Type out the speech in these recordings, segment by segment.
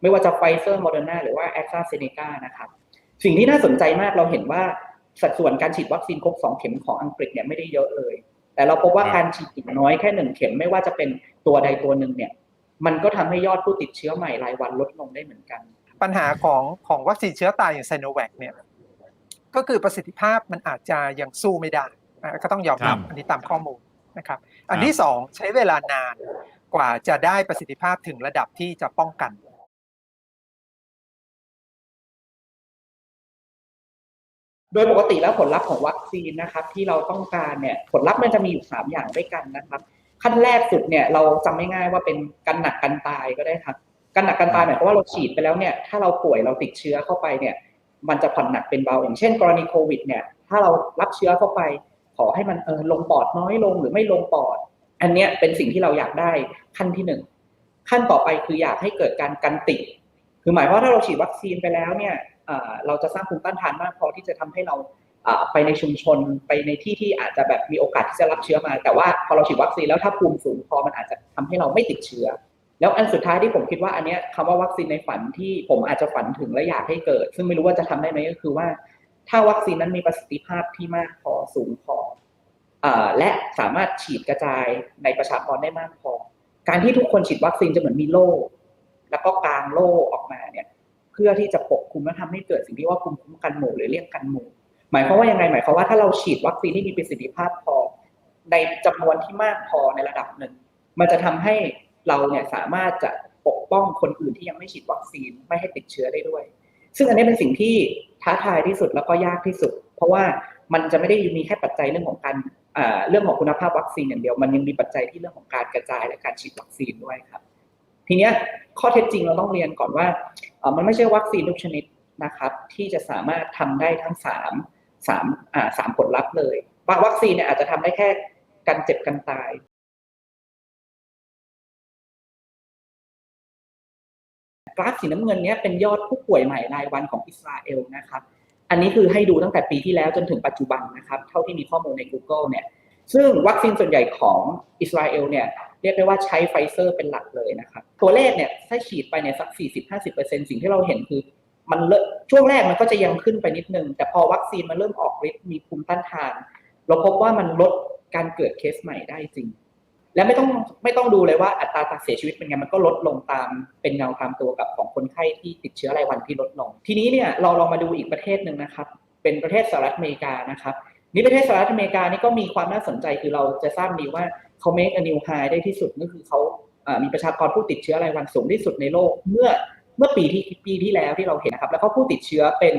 ไม่ว่าจะไฟเซอร์โมเดอร์นาหรือว่าแอ s ตราเซเนกานะครับ สิ่งที่น่าสนใจมากเราเห็นว่าสัดส่วนการฉีดวัคซีนครบสองเข็มของอังกฤษเนี่ยไม่ได้เยอะเลย แต่เราพบว่าครับการฉีดอีกน้อยแค่หนึ่งเข็มไม่ว่าจะเป็นตัวใดตัวหนึ่งเนี่ย มันก็ทำให้ยอดผู้ติดเชื้อใหม่รายวันลดลงได้เหมือนกัน ปัญหาของของวัคซีนเชื้อตายอย่างไซโนแวคเนี่ย ก็คือประสิทธิภาพมันอาจจะยังสู้ไม่ได้อะก็ต้องยอมรับครับอันนี้ตามข้อมูลนะครับ อันที่สองใช้เวลานานกว่าจะได้ประสิทธิภาพถึงระดับที่จะป้องกัน โดยปกติแล้วผลลัพธ์ของวัคซีนนะครับ ที่เราต้องการเนี่ยผลลัพธ์มันจะมีอยู่สามอย่างด้วยกันนะครับ ขั้นแรกสุดเนี่ยเราจำไม่ง่ายว่าเป็นกันหนักกันตายก็ได้ครับกันหนักกันตายหมายความว่าเราฉีดไปแล้วเนี่ยถ้าเราป่วยเราติดเชื้อเข้าไปเนี่ยมันจะผ่อนหนักเป็นเบา อย่างเช่น กรณีโควิดเนี่ยถ้าเรารับเชื้อเข้าไป ขอให้มันเออลงปอดน้อยลงหรือไม่ลงปอด อันเนี้ยเป็นสิ่งที่เราอยากได้ขั้นที่หนึ่งขั้นต่อไปคืออยากให้เกิดการกันติดคือหมายความว่าถ้าเราฉีดวัคซีนไปแล้วเนี่ย เราจะสร้างภูมิต้านทานมากพอที่จะทำให้เราไปในชุมชนไปในที่ที่อาจจะแบบมีโอกาสที่จะรับเชื้อมา แต่ว่าพอเราฉีดวัคซีนแล้วถ้าภูมิสูงพอมันอาจจะทำให้เราไม่ติดเชื้อ แล้วอันสุดท้ายที่ผมคิดว่าอันเนี้ยคำว่าวัคซีนในฝันที่ผมอาจจะฝันถึงและอยากให้เกิด ซึ่งไม่รู้ว่าจะทำได้ไหมก็คือว่า ถ้าวัคซีนนั้นมีประสิทธิภาพที่มากพอสูงพอเอ่อและสามารถฉีดกระจายในประชากรได้มากพอ การที่ทุกคนฉีดวัคซีนจะเหมือนมีโล่แล้วก็กางโล่ออกมาเนี่ย เพื่อที่จะปกคลุมและทำให้เกิดสิ่งที่ว่าภูมิคุ้มกันหมู่หรือเรียกกันหมู่หมายความว่ายังไงหมายความว่าถ้าเราฉีดวัคซีนที่มีประสิทธิภาพพอ ในจำนวนที่มากพอในระดับหนึ่ง มันจะทำให้เราเนี่ยสามารถจะปกป้องคนอื่นที่ยังไม่ฉีดวัคซีนไม่ให้ติดเชื้อได้ด้วย ซึ่งอันนี้เป็นสิ่งที่ท้าทายที่สุดแล้วก็ยากที่สุด เพราะว่ามันจะไม่ได้มีแค่ปัจจัยเรื่องของการเรื่องของคุณภาพวัคซีนอย่างเดียว มันยังมีปัจจัยที่เรื่องของการกระจายและการฉีดวัคซีนด้วยครับ ทีนี้ข้อเท็จจริงเราต้องเรียนก่อนว่า มันไม่ใช่วัคซีนทุกชนิดนะครับ ที่จะสามารถทำได้ทั้งสามสามอ่าสามผลลัพธ์เลยบางวัคซีนเนี่ยอาจจะทำได้แค่การเจ็บกันตายกราฟสีน้ำเงินเนี้ยเป็นยอดผู้ป่วยใหม่รายวันของอิสราเอลนะครับ อันนี้คือให้ดูตั้งแต่ปีที่แล้วจนถึงปัจจุบันนะครับ เท่าที่มีข้อมูลใน Google เนี่ย ซึ่งวัคซีนส่วนใหญ่ของอิสราเอลเนี่ย รียกได้ว่าใช้ไฟเซอร์เป็นหลักเลยนะครับตัวเลขเนี่ยถ้าฉีดไปเนี่ยสัก 40-50%สิ่งที่เราเห็นคือมันเลช่วงแรกมันก็จะยังขึ้นไปนิดนึง แต่พอวัคซีนมันเริ่มออกฤทธิ์มีภูมิต้านทาน เราพบว่ามันลดการเกิดเคสใหม่ได้จริง และไม่ต้องไม่ต้องดูเลยว่าอัตราการเสียชีวิตเป็นไงมันก็ลดลงตามเป็นเงาตามตัวกับของคนไข้ที่ติดเชื้อรายวันที่ลดลง ทีนี้เนี่ยเราลองมาดูอีกประเทศหนึ่งนะครับ เป็นประเทศสหรัฐอเมริกานะครับ นี่ประเทศสหรัฐอเมริกานี่ก็มีความน่าสนใจคือเราจะทราบดีว่าเขา make a new high ได้ที่สุดก็คือเขามีประชากรผู้ติดเชื้อรายวันสูงที่สุดในโลกเมื่อเมื่อปีที่ปีที่แล้วที่เราเห็นนะครับ แล้วก็ผู้ติดเชื้อเป็น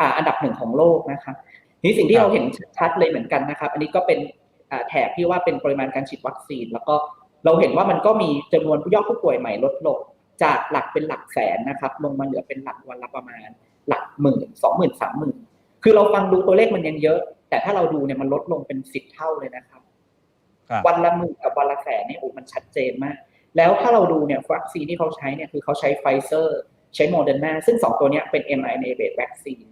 อ,อันดับหนึ่งของโลกนะครับนี่สิ่งที่เราเห็นชัดเลยเหมือนกันนะครับ อันนี้ก็เป็นแถบที่ว่าเป็นปริมาณการฉีดวัคซีน แล้วก็เราเห็นว่ามันก็มีจำนวนผู้ยอดผู้ป่วยใหม่ลดลงจากหลักเป็นหลักแสนนะครับ ลงมาเหลือเป็นหลักวันละประมาณหลักหมื่นสองหมื่นสามหมื่น คือเราฟังดูตัวเลขมันยังเยอะ แต่ถ้าเราดูเนี่ยมันลดลงเป็นสิบเท่าเลยนะครับครับ วันละหมื่นกับวันละแสนเนี่ยโอ้มันชัดเจนมาก แล้วถ้าเราดูเนี่ยวัคซีนที่เขาใช้เนี่ยคือเขาใช้ไฟเซอร์ใช้โมเดอร์นาซึ่งสองตัวเนี้ยเป็น mRNA based vaccine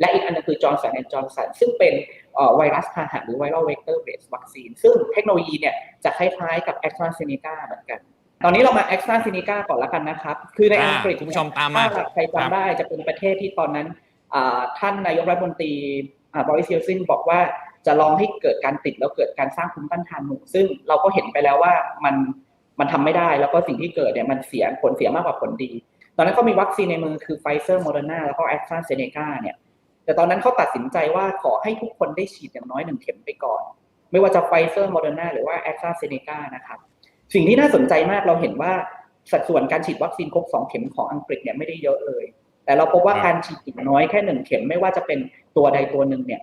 และอีกอันนึงคือจอร์นสันแอนจอร์นสันซึ่งเป็นเอ่อไวรัสพาหะหรือไวรัลเวกเตอร์เบสวัคซีนซึ่งเทคโนโลยีเนี่ยจะคล้ายๆกับ a s t r a z เซ e c a เหมือนกัน ตอนนี้เรามา a s t r a z เซ e c a ก่อนละกันนะครับ คือในอ่าอังกฤษคุณผู้ชมตามมาถ้ใครครับจำได้จะเป็นประเทศที่ตอนนั้นอ่า ท่านนายกรัฐมนตรีบริสเยลซินบอกว่าจะลองให้เกิดการติดแล้วเกิดการสร้างภูมิต้านทานหมู่ซึ่งเราก็เห็นไปแล้วว่ามันมันทำไม่ได้แล้วก็สิ่งที่เกิดเนี่ยมันเสียผลเสียมากกว่าผลดี ตอนนั้นเขามีวัคซีนในมือคือไฟเซอร์โมเดอร์นาแล้วก็แอสตราเซเนกาเนี่ยแต่ตอนนั้นเขาตัดสินใจว่าขอให้ทุกคนได้ฉีดอย่างน้อยหนึ่งเข็มไปก่อน ไม่ว่าจะไฟเซอร์โมเดอร์นาหรือว่าแอสตราเซเนกานะครับสิ่งที่น่าสนใจมากเราเห็นว่าสัดส่วนการฉีดวัคซีนครบสองเข็มของอังกฤษเนี่ยไม่ได้เยอะเลย แต่เราพบว่าครับการฉีดอีกน้อยแค่หนึ่งเข็มไม่ว่าจะเป็นตัวใดตัวหนึ่งเนี่ย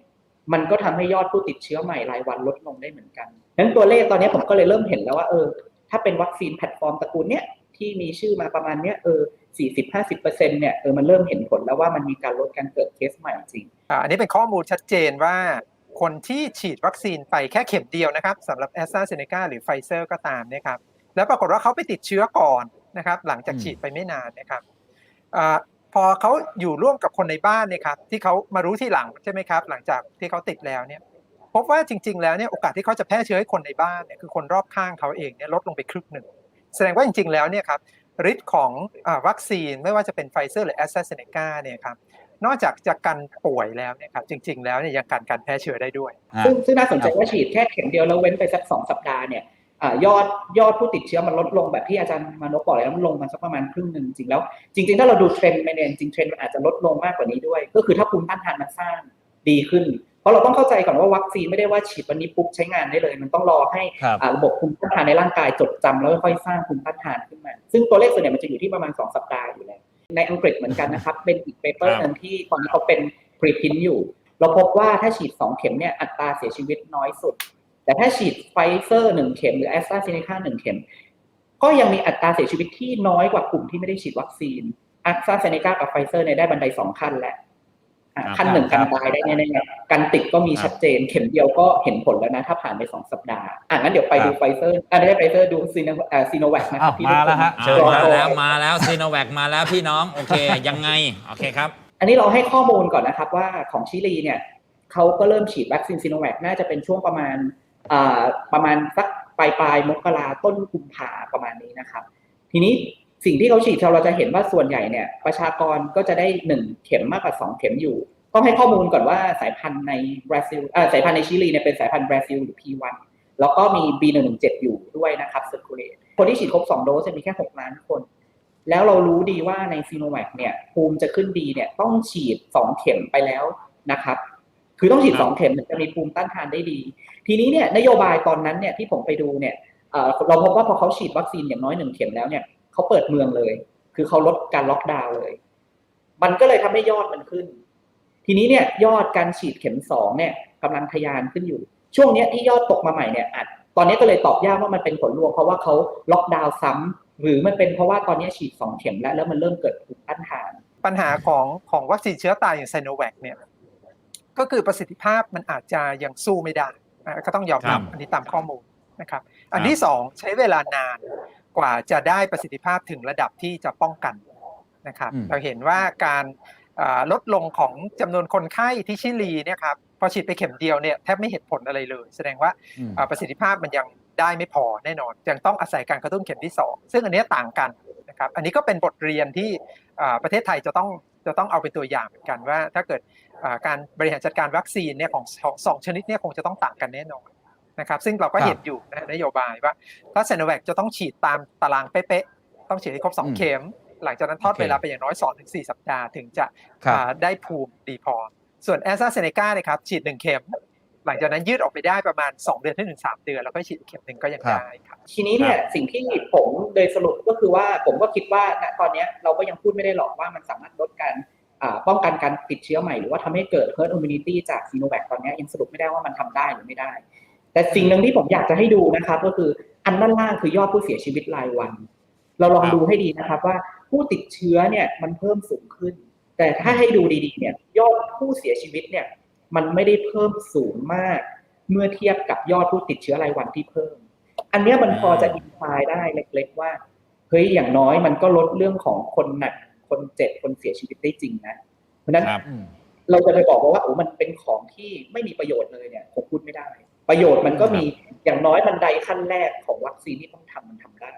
มันก็ทำให้ยอดผู้ติดเชื้อใหม่รายวันลดลงได้เหมือนกันนั้นตัวเลขตอนนี้ผมก็เลยเริ่มเห็นแล้วว่าเออ ถ้าเป็นวัคซีนแพลตฟอร์มตระกูลเนี้ยที่มีชื่อมาประมาณเนี้ยเออสี่สิบห้าสิบเปอร์เซ็นเนี่ยเออมันเริ่มเห็นผลแล้วว่ามันมีการลดการเกิดเคสใหม่จริงอ่าอันนี้เป็นข้อมูลชัดเจนว่าคนที่ฉีดวัคซีนไปแค่เข็มเดียวนะครับสำหรับแอสตราเซเนกาหรือไฟเซอร์ก็ตามนะครับแล้วปรากฏว่าเขาไปติดเชื้อก่อนนะครับ หลังจากอืมฉีดไปไม่นานนะครับอา พอเขาอยู่ร่วมกับคนในบ้านเนี่ยครับที่เขามารู้ทีหลังใช่ไหมครับ หลังจากที่เขาติดแล้วเนี่ยพบว่าจริง ๆ แล้วเนี่ยโอกาสที่เขาจะแพร่เชื้อให้คนในบ้านเนี่ยคือคนรอบข้างเขาเองเนี่ยลดลงไปครึ่งหนึ่งแสดงว่าจริง ๆ แล้วเนี่ยครับฤทธิ์ของอาวัคซีนไม่ว่าจะเป็นไฟเซอร์หรือแอสตราเซเนกาเนี่ยครับนอกจากจะกันป่วยแล้วเนี่ยครับจริง ๆ แล้วเนี่ยยังกันการแพร่เชื้อได้ด้วยอะซึ่งซึ่งน่าสนใจว่าฉีดแค่เข็มเดียวแล้วเว้นไปสักสองสัปดาห์เนี่ยอา ยอดยอดผู้ติดเชื้อมันลดลงแบบที่อาจารย์มานพบอกแล้วมันลงมาสักประมาณครึ่งหนึ่งจริงแล้ว จริง ๆ ถ้าเราดูเทรนด์ไปเนี่ยจริงๆเทรนด์มันอาจจะลดลงมากกว่านี้ด้วย ก็คือถ้าภูมิต้านทานมันสร้างดีขึ้น เพราะเราต้องเข้าใจก่อนว่าวัคซีนไม่ได้ว่าฉีดวันนี้ปุ๊บใช้งานได้เลย มันต้องรอให้ครับอ่าระบบภูมิต้านทานในร่างกายจดจำแล้วค่อยๆสร้างภูมิต้านทานขึ้นมา ซึ่งตัวเลขส่วนใหญ่มันจะอยู่ที่ประมาณ 2 สัปดาห์อยู่แล้วในอังกฤษเหมือนกันนะครับเป็นอีกเปเปอร์ครับนึงที่ตอนนี้เขาเป็นพรีพินอยู่ เราพบว่าถ้าฉีด 2 เข็มเนี่ยอัตราเสียชีวิตน้อยสุด แต่ถ้าฉีดไฟเซอร์หนึ่งเข็มหรือแอสตราเซเนกาหนึ่งเข็ม ก็ยังมีอัตราเสียชีวิตที่น้อยกว่ากลุ่มที่ไม่ได้ฉีดวัคซีนแอสตราเซเนกากับไฟเซอร์เนี่ยได้บันไดสองขั้นแล้วอะครับขั้นหนึ่งครักับนตายได้แน่ๆการติดก็มีครับชัดเจน เข็มเดียวก็เห็นผลแล้วนะ ถ้าผ่านไปสองสัปดาห์ อะงั้นเดี๋ยวไปครับดูไฟเซอร์อะไม่ได้ไฟเซอร์ดูซีโนเอ่อซีโนแวคนะคอ้ารัวบที่มาแล้วฮะทุกคนเชิญรอคมารับแล้วมาแล้วซีโนแวคมาแล้วพี่น้อง โอเค ยังไง โอเคครับ อันนี้เราให้ข้อมูลก่อนนะครับว่าของชิลีเนี่ยเขาก็เริ่มฉีดวัคซีนซีโนแวคน่าจะเป็นช่วงประมาณอ่า ประมาณสักปลายปลายมกราต้นกุมภาประมาณนี้นะครับ ทีนี้สิ่งที่เขาฉีดเราจะเห็นว่าส่วนใหญ่เนี่ย ประชากรก็จะได้หนึ่งเข็มมากกว่าสองเข็มอยู่ ต้องให้ข้อมูลก่อนว่าสายพันธุ์ในบราซิลสายพันธุ์ในชิลีเนี่ยเป็นสายพันธุ์บราซิลหรือ P1 แล้วก็มี B117 อยู่ด้วยนะครับ circulate คนที่ฉีดครบ2โดสจะมีแค่ 6 ล้านคน แล้วเรารู้ดีว่าในซีโนแวคเนี่ยภูมิจะขึ้นดีเนี่ยต้องฉีด 2 เข็มไปแล้วนะครับ คือต้องฉีด2เข็มถึงจะมีภูมิต้านทานได้ดี ทีนี้เนี่ยนโยบายตอนนั้นเนี่ยที่ผมไปดูเนี่ยเอ่อเราพบว่าพอเขาฉีดวัคซีนอย่างน้อยหนึ่งเข็มแล้วเนี่ยเขาเปิดเมืองเลย คือเขาลดการล็อกดาวน์เลย มันก็เลยทำให้ยอดมันขึ้น ทีนี้เนี่ยยอดการฉีดเข็มสองเนี่ยกำลังทะยานขึ้นอยู่ ช่วงเนี้ยที่ยอดตกมาใหม่เนี่ยอาจตอนนี้ก็เลยตอบยากว่ามันเป็นผลรวมเพราะว่าเขาล็อกดาวน์ซ้ำหรือมันเป็นเพราะว่าตอนนี้ฉีดสองเข็มแล้วแล้วมันเริ่มเกิดภูมิต้านทานปัญหาของของวัคซีนเชื้อตายอย่างไซโนแวคเนี่ย ก็คือประสิทธิภาพมันอาจจะยังสู้ไม่ได้อะก็ต้องยอมรับครับอันนี้ตามข้อมูลนะครับ อันที่สองใช้เวลานานกว่าจะได้ประสิทธิภาพถึงระดับที่จะป้องกันนะครับอืมเราเห็นว่าการอ่าลดลงของจำนวนคนไข้ที่ชิลีเนี่ยครับพอฉีดไปเข็มเดียวเนี่ยแทบไม่เห็นผลอะไรเลย แสดงว่าอืมอ่าประสิทธิภาพมันยังได้ไม่พอแน่นอนยังต้องอาศัยการกระตุ้นเข็มที่ 2 ซึ่งอันเนี้ยต่างกันนะครับอันนี้ก็เป็นบทเรียนที่อ่าประเทศไทยจะต้องจะต้องเอาเป็นตัวอย่างเหมือนกันว่า ถ้าเกิดอ่าการบริหารจัดการวัคซีนเนี่ยของของสองชนิดเนี่ยคงจะต้องต่างกันแน่นอนนะครับซึ่งเราก็ครับเห็นอยู่นะนโยบายว่าถ้าเซโนแวคจะต้องฉีดตามตารางเป๊ะๆต้องฉีดให้ครบสองอืมเข็ม หลังจากนั้นทอดโอเคเวลาไปอย่างน้อย2-4ถึงสัปดาห์ถึงจะครับอ่าได้ภูมิดีพอ ส่วนแอสตราเซเนกาเนี่ยครับฉีดหนึ่งเข็ม หลังจากนั้นยืดออกไปได้ประมาณ 2 เดือนถึง3เดือน แล้วก็ฉีดอีกเข็มหนึ่งก็ยังครับได้ครับทีนี้เนี่ยสิ่งที่ผมโดยสรุปก็คือว่าผมก็คิดว่าณตอนเนี้ยเราก็ยังพูดไม่ได้หรอกว่ามันสามารถลดการอ่าป้องกันการติดเชื้อใหม่หรือว่าทำให้เกิด herd immunity จากซีโนแวคตอนเนี้ยยังสรุปไม่ได้ว่ามันทำได้หรือไม่ได้ แต่สิ่งหนึ่งที่ผมอยากจะให้ดูนะครับก็คืออันด้านล่างคือยอดผู้เสียชีวิตรายวัน เราลองครับดูให้ดีนะครับว่าผู้ติดเชื้อเนี่ยมันเพิ่มสูงขึ้น แต่ถ้าให้ดูดีๆเนี่ยยอดผู้เสียชีวิตเนี่ย มันไม่ได้เพิ่มสูงมาก เมื่อเทียบกับยอดผู้ติดเชื้อรายวันที่เพิ่ม อันเนี้ยมันพอจะอินพายได้เล็กๆว่าเฮ้ยอย่างน้อยมันก็ลดเรื่องของคนหนักคนเจ็บคนเสียชีวิตได้จริงนะ เพราะฉะนั้นครับอืมเราจะไปบอกว่าว่าโอ้มันเป็นของที่ไม่มีประโยชน์เลยเนี่ยผมพูดไม่ได้ ประโยชน์มันก็มีอย่างน้อยบันไดขั้นแรกของวัคซีนที่ต้องทำมันทำได้